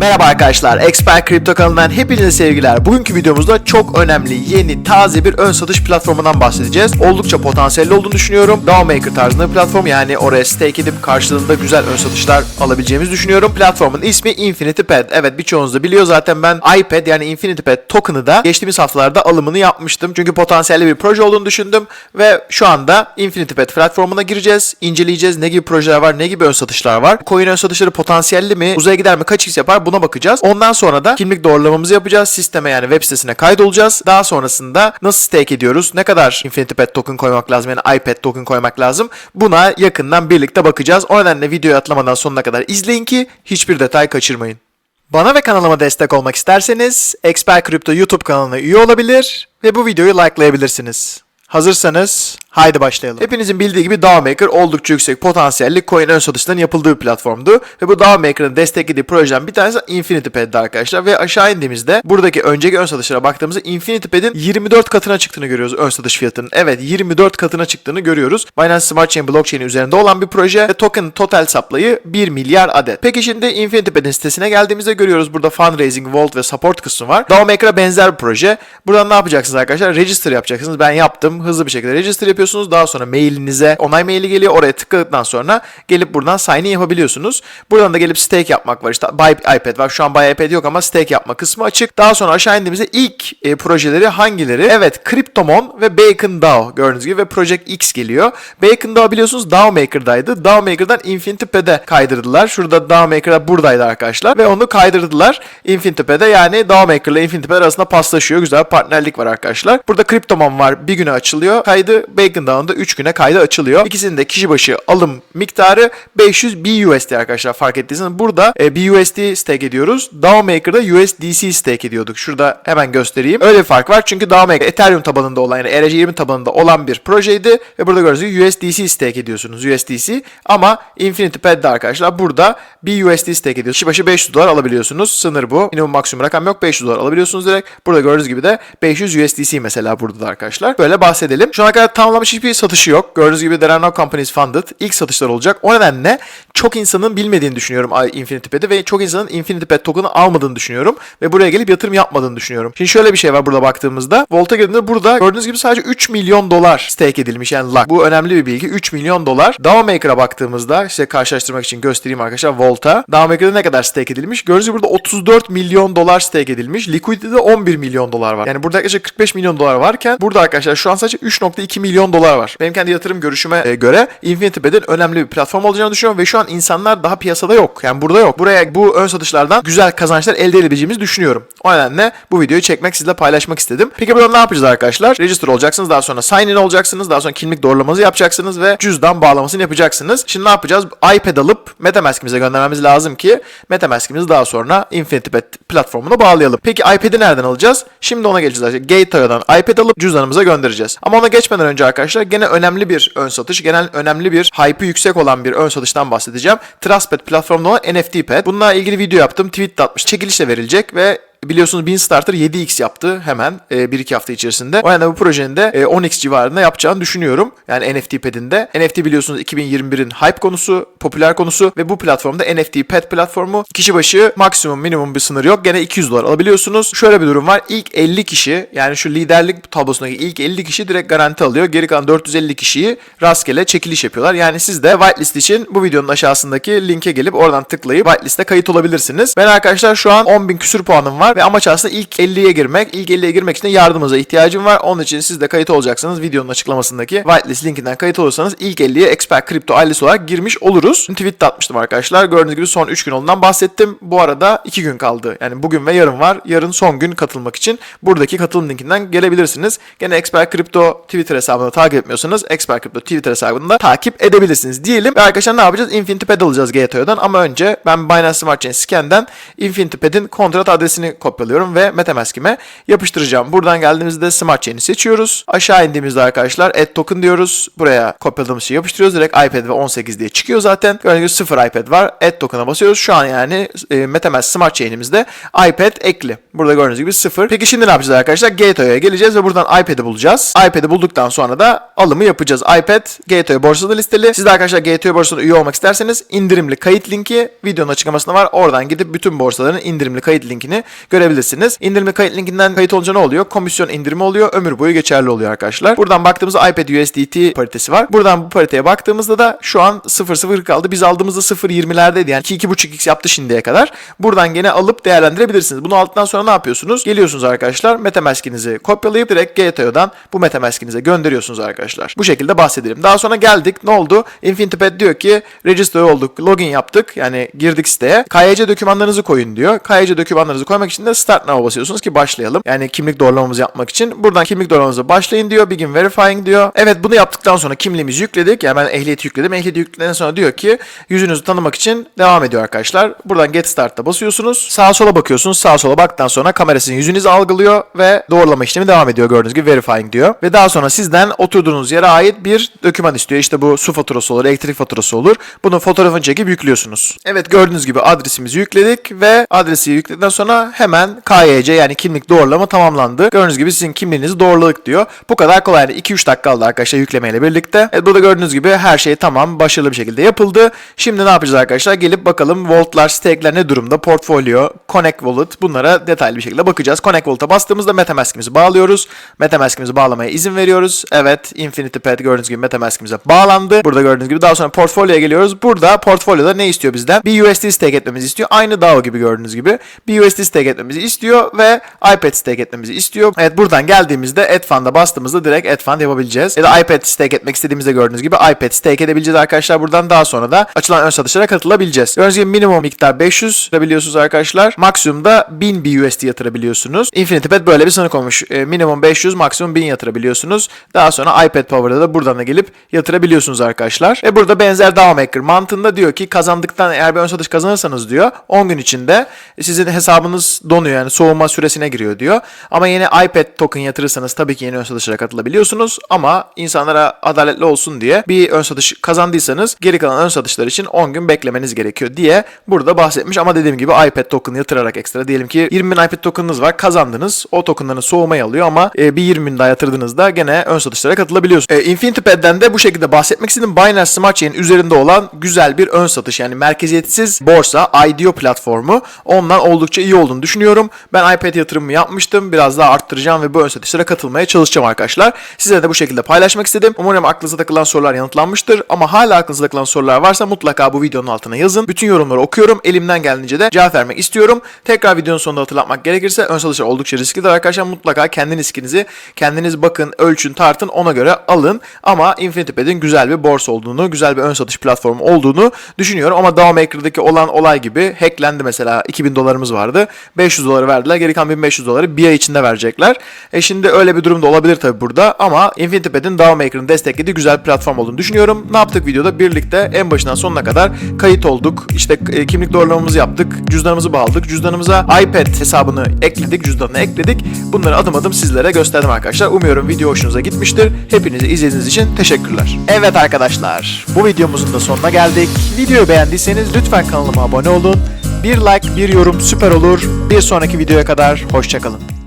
Merhaba arkadaşlar, Expert Kripto kanalından hepinize sevgiler. Bugünkü videomuzda çok önemli, yeni, taze bir ön satış platformundan bahsedeceğiz. Oldukça potansiyelli olduğunu düşünüyorum. DAO Maker tarzında bir platform yani oraya stake edip karşılığında güzel ön satışlar alabileceğimizi düşünüyorum. Platformun ismi Infinity Pad. Evet birçoğunuz da biliyor zaten ben iPad yani Infinity Pad token'ı da geçtiğimiz haftalarda alımını yapmıştım. Çünkü potansiyelli bir proje olduğunu düşündüm ve şu anda Infinity Pad platformuna gireceğiz, inceleyeceğiz ne gibi projeler var, ne gibi ön satışlar var. Coin ön satışları potansiyelli mi, uzaya gider mi, kaç x yapar buna bakacağız. Ondan sonra da kimlik doğrulamamızı yapacağız. Sisteme yani web sitesine kaydolacağız. Daha sonrasında nasıl stake ediyoruz, ne kadar Infinity Pad token koymak lazım yani iPad token koymak lazım. Buna yakından birlikte bakacağız. O nedenle videoyu atlamadan sonuna kadar izleyin ki hiçbir detay kaçırmayın. Bana ve kanalıma destek olmak isterseniz Expert Crypto YouTube kanalına üye olabilir ve bu videoyu likelayabilirsiniz. Hazırsanız haydi başlayalım. Hepinizin bildiği gibi DAO Maker oldukça yüksek potansiyelli coin ön satışlarının yapıldığı bir platformdu. Ve bu DAO Maker'ın desteklediği projeden bir tanesi Infinity arkadaşlar. Ve aşağı indiğimizde buradaki önceki ön satışlara baktığımızda Infinity Pad'in 24 katına çıktığını görüyoruz ön satış fiyatının. Evet 24 katına çıktığını görüyoruz. Binance Smart Chain blockchain üzerinde olan bir proje ve token total supply'ı 1 milyar adet. Peki şimdi Infinity Pad'in sitesine geldiğimizde görüyoruz burada fundraising, vault ve support kısmı var. DAO Maker'a benzer bir proje. Buradan ne yapacaksınız arkadaşlar? Register yapacaksınız. Ben yaptım. Hızlı bir şekilde register yapıyorsunuz. Daha sonra mailinize onay maili geliyor. Oraya tıkladıktan sonra gelip buradan sign in yapabiliyorsunuz. Buradan da gelip stake yapmak var. İşte buy iPad var. Şu an buy iPad yok ama stake yapma kısmı açık. Daha sonra aşağı indiğimizde ilk e, projeleri hangileri? Evet, Cryptomon ve Bacon DAO gördüğünüz gibi ve Project X geliyor. Bacon DAO biliyorsunuz DAO Maker'daydı. DAO Maker'dan Infinity Pad'e kaydırdılar. Şurada DAO Maker'a buradaydı arkadaşlar ve onu kaydırdılar Infinity Pad'e. Yani DAO Maker ile Infinity Pad arasında paslaşıyor. Güzel bir partnerlik var arkadaşlar. Burada Cryptomon var. Bir güne açılıyor. Kaydı Bacon DAO'nda 3 güne kaydı açılıyor. İkisinin de kişi başı alım miktarı 500 BUSD arkadaşlar fark ettiyseniz. Burada e, BUSD stake ediyoruz. DAO Maker'da USDC stake ediyorduk. Şurada hemen göstereyim. Öyle bir fark var çünkü DAO Maker Ethereum tabanında olan yani ERC20 tabanında olan bir projeydi ve burada gördüğünüz gibi USDC stake ediyorsunuz. USDC ama Infinity Pad'de arkadaşlar burada BUSD stake ediyorsunuz. Kişi başı 500 dolar alabiliyorsunuz. Sınır bu. Minimum maksimum rakam yok. 500 dolar alabiliyorsunuz direkt. Burada gördüğünüz gibi de 500 USDC mesela burada da arkadaşlar. Böyle bahsedelim. Şu ana kadar tamamlamış hiçbir satışı yok. Gördüğünüz gibi there are no companies funded. İlk satışlar olacak. O nedenle çok insanın bilmediğini düşünüyorum Infinity Pad'i ve çok insanın Infinity Pad token'ı almadığını düşünüyorum. Ve buraya gelip yatırım yapmadığını düşünüyorum. Şimdi şöyle bir şey var burada baktığımızda. Volt'a girdiğinde burada gördüğünüz gibi sadece 3 milyon dolar stake edilmiş. Yani luck. Bu önemli bir bilgi. 3 milyon dolar. DAO Maker'a baktığımızda işte karşılaştırmak için göstereyim arkadaşlar Volt'a. DAO Maker'da ne kadar stake edilmiş? Gördüğünüz gibi burada 34 milyon dolar stake edilmiş. Liquidity'de 11 milyon dolar var. Yani burada yaklaşık 45 milyon dolar varken burada arkadaşlar şu an sadece 3.2 milyon dolar var. Benim kendi yatırım görüşüme e, göre Infinity Pad'in önemli bir platform olacağını düşünüyorum ve şu an insanlar daha piyasada yok. Yani burada yok. Buraya bu ön satışlardan güzel kazançlar elde edebileceğimizi düşünüyorum. O nedenle bu videoyu çekmek sizle paylaşmak istedim. Peki burada ne yapacağız arkadaşlar? Register olacaksınız. Daha sonra sign in olacaksınız. Daha sonra kimlik doğrulamanızı yapacaksınız ve cüzdan bağlamasını yapacaksınız. Şimdi ne yapacağız? iPad alıp MetaMask'imize göndermemiz lazım ki MetaMask'imizi daha sonra Infinity Pad platformuna bağlayalım. Peki iPad'i nereden alacağız? Şimdi ona geleceğiz. Gateway'dan iPad alıp cüzdanımıza göndereceğiz. Ama ona geçmeden önce arkadaşlar gene önemli bir ön satış, genel önemli bir hype'ı yüksek olan bir ön satıştan bahsedeceğim. Trustpad platformunda olan NFT Pad. Bununla ilgili video yaptım. Tweet de atmış. Çekilişle verilecek ve Biliyorsunuz Beanstarter 7x yaptı hemen e, 1-2 hafta içerisinde. O yüzden bu projenin de e, 10x civarında yapacağını düşünüyorum. Yani NFT Pad'inde. NFT biliyorsunuz 2021'in hype konusu, popüler konusu ve bu platformda NFT Pad platformu kişi başı maksimum minimum bir sınır yok. Gene 200 dolar alabiliyorsunuz. Şöyle bir durum var. İlk 50 kişi yani şu liderlik tablosundaki ilk 50 kişi direkt garanti alıyor. Geri kalan 450 kişiyi rastgele çekiliş yapıyorlar. Yani siz de whitelist için bu videonun aşağısındaki linke gelip oradan tıklayıp whitelist'e kayıt olabilirsiniz. Ben arkadaşlar şu an 10.000 küsür puanım var ve amaç aslında ilk 50'ye girmek. İlk 50'ye girmek için de yardımınıza ihtiyacım var. Onun için siz de kayıt olacaksınız. Videonun açıklamasındaki whitelist linkinden kayıt olursanız ilk 50'ye Expert Crypto ailesi olarak girmiş oluruz. Tweet de atmıştım arkadaşlar. Gördüğünüz gibi son 3 gün olduğundan bahsettim. Bu arada 2 gün kaldı. Yani bugün ve yarın var. Yarın son gün katılmak için buradaki katılım linkinden gelebilirsiniz. Gene Expert Crypto Twitter hesabını takip etmiyorsanız Expert Crypto Twitter hesabında takip edebilirsiniz diyelim. Ve arkadaşlar ne yapacağız? Infinity Pad alacağız GTO'dan ama önce ben Binance Smart Chain Scan'den Infinity Pad'in kontrat adresini kopyalıyorum ve MetaMask'ime yapıştıracağım. Buradan geldiğimizde Smart Chain'i seçiyoruz. Aşağı indiğimizde arkadaşlar Add Token diyoruz. Buraya kopyaladığımız şeyi yapıştırıyoruz. Direkt iPad ve 18 diye çıkıyor zaten. Gördüğünüz gibi 0 iPad var. Add Token'a basıyoruz. Şu an yani e, MetaMask Smart Chain'imizde iPad ekli. Burada gördüğünüz gibi 0. Peki şimdi ne yapacağız arkadaşlar? Gateway'e geleceğiz ve buradan iPad'i bulacağız. iPad'i bulduktan sonra da alımı yapacağız. iPad Gateway borsada listeli. Siz de arkadaşlar Gateway borsasına üye olmak isterseniz indirimli kayıt linki videonun açıklamasında var. Oradan gidip bütün borsaların indirimli kayıt linkini görebilirsiniz. İndirimli kayıt linkinden kayıt olunca ne oluyor? Komisyon indirimi oluyor. Ömür boyu geçerli oluyor arkadaşlar. Buradan baktığımızda iPad USDT paritesi var. Buradan bu pariteye baktığımızda da şu an 0.0 kaldı. Biz aldığımızda 0.20'lerdeydi. Yani 2.5x yaptı şimdiye kadar. Buradan gene alıp değerlendirebilirsiniz. Bunu aldıktan sonra ne yapıyorsunuz? Geliyorsunuz arkadaşlar. Metamask'inizi kopyalayıp direkt GTO'dan bu Metamask'inize gönderiyorsunuz arkadaşlar. Bu şekilde bahsedelim. Daha sonra geldik. Ne oldu? InfinityPad diyor ki register olduk. Login yaptık. Yani girdik siteye. KYC dokümanlarınızı koyun diyor. KYC dokümanlarınızı koymak için de Start Now'a basıyorsunuz ki başlayalım. Yani kimlik doğrulamamızı yapmak için. Buradan kimlik doğrulamamıza başlayın diyor. Begin verifying diyor. Evet bunu yaptıktan sonra kimliğimizi yükledik. Yani ben ehliyeti yükledim. Ehliyeti yükledikten sonra diyor ki yüzünüzü tanımak için devam ediyor arkadaşlar. Buradan Get Start'ta basıyorsunuz. Sağa sola bakıyorsunuz. Sağa sola baktıktan sonra kamera yüzünüzü algılıyor ve doğrulama işlemi devam ediyor gördüğünüz gibi verifying diyor. Ve daha sonra sizden oturduğunuz yere ait bir doküman istiyor. İşte bu su faturası olur, elektrik faturası olur. Bunun fotoğrafını çekip yüklüyorsunuz. Evet gördüğünüz gibi adresimizi yükledik ve adresi yükledikten sonra hemen KYC yani kimlik doğrulama tamamlandı. Gördüğünüz gibi sizin kimliğinizi doğruladık diyor. Bu kadar kolay. Yani 2-3 dakika aldı arkadaşlar yüklemeyle birlikte. Evet burada gördüğünüz gibi her şey tamam başarılı bir şekilde yapıldı. Şimdi ne yapacağız arkadaşlar? Gelip bakalım Vault'lar, stake'ler ne durumda? Portfolio, Connect Wallet bunlara detaylı bir şekilde bakacağız. Connect Wallet'a bastığımızda MetaMask'imizi bağlıyoruz. MetaMask'imizi bağlamaya izin veriyoruz. Evet InfinityPad gördüğünüz gibi MetaMask'imize bağlandı. Burada gördüğünüz gibi daha sonra Portfolio'ya geliyoruz. Burada Portfolio'da ne istiyor bizden? Bir USD stake etmemizi istiyor. Aynı DAO gibi gördüğünüz gibi. Bir USD stake istiyor ve iPad stake etmemizi istiyor. Evet buradan geldiğimizde Add Fund'a bastığımızda direkt Add Fund yapabileceğiz. Ya da iPad stake etmek istediğimizde gördüğünüz gibi iPad stake edebileceğiz arkadaşlar. Buradan daha sonra da açılan ön satışlara katılabileceğiz. Gördüğünüz gibi minimum miktar 500 yatırabiliyorsunuz arkadaşlar. Maksimumda 1000 BUSD yatırabiliyorsunuz. InfinityPad böyle bir sınır koymuş. E, minimum 500, maksimum 1000 yatırabiliyorsunuz. Daha sonra iPad Power'da da buradan da gelip yatırabiliyorsunuz arkadaşlar. Ve burada benzer DAO Maker mantığında diyor ki kazandıktan eğer bir ön satış kazanırsanız diyor 10 gün içinde sizin hesabınız donuyor yani soğuma süresine giriyor diyor. Ama yeni iPad token yatırırsanız tabii ki yeni ön satışlara katılabiliyorsunuz. Ama insanlara adaletli olsun diye bir ön satış kazandıysanız geri kalan ön satışlar için 10 gün beklemeniz gerekiyor diye burada bahsetmiş. Ama dediğim gibi iPad token yatırarak ekstra diyelim ki 20 bin iPad tokenınız var kazandınız. O tokenların soğumayı alıyor ama e, bir 20 bin daha yatırdığınızda gene ön satışlara katılabiliyorsunuz. E, InfinityPad'den de bu şekilde bahsetmek istedim. Binance Smart Chain üzerinde olan güzel bir ön satış yani merkeziyetsiz borsa IDO platformu ondan oldukça iyi olduğunu düşünüyorum. Ben iPad yatırımımı yapmıştım. Biraz daha arttıracağım ve bu ön satışlara katılmaya çalışacağım arkadaşlar. Size de bu şekilde paylaşmak istedim. Umarım aklınıza takılan sorular yanıtlanmıştır. Ama hala aklınıza takılan sorular varsa mutlaka bu videonun altına yazın. Bütün yorumları okuyorum. Elimden geldiğince de cevap vermek istiyorum. Tekrar videonun sonunda hatırlatmak gerekirse ön satışlar oldukça risklidir arkadaşlar. Mutlaka kendi riskinizi kendiniz bakın, ölçün, tartın ona göre alın. Ama InfinityPad'in güzel bir borsa olduğunu, güzel bir ön satış platformu olduğunu düşünüyorum. Ama DAO Maker'daki olan olay gibi hacklendi mesela 2000 dolarımız vardı. 500 doları verdiler. Geri kalan 1500 doları bir ay içinde verecekler. E şimdi öyle bir durum da olabilir tabi burada ama InfinityPad'in DAO Maker'ın desteklediği güzel bir platform olduğunu düşünüyorum. Ne yaptık videoda? Birlikte en başından sonuna kadar kayıt olduk. İşte e, kimlik doğrulamamızı yaptık. Cüzdanımızı bağladık. Cüzdanımıza iPad hesabını ekledik. Cüzdanını ekledik. Bunları adım adım sizlere gösterdim arkadaşlar. Umuyorum video hoşunuza gitmiştir. Hepinizi izlediğiniz için teşekkürler. Evet arkadaşlar bu videomuzun da sonuna geldik. Videoyu beğendiyseniz lütfen kanalıma abone olun. Bir like, bir yorum süper olur. Bir sonraki videoya kadar hoşçakalın.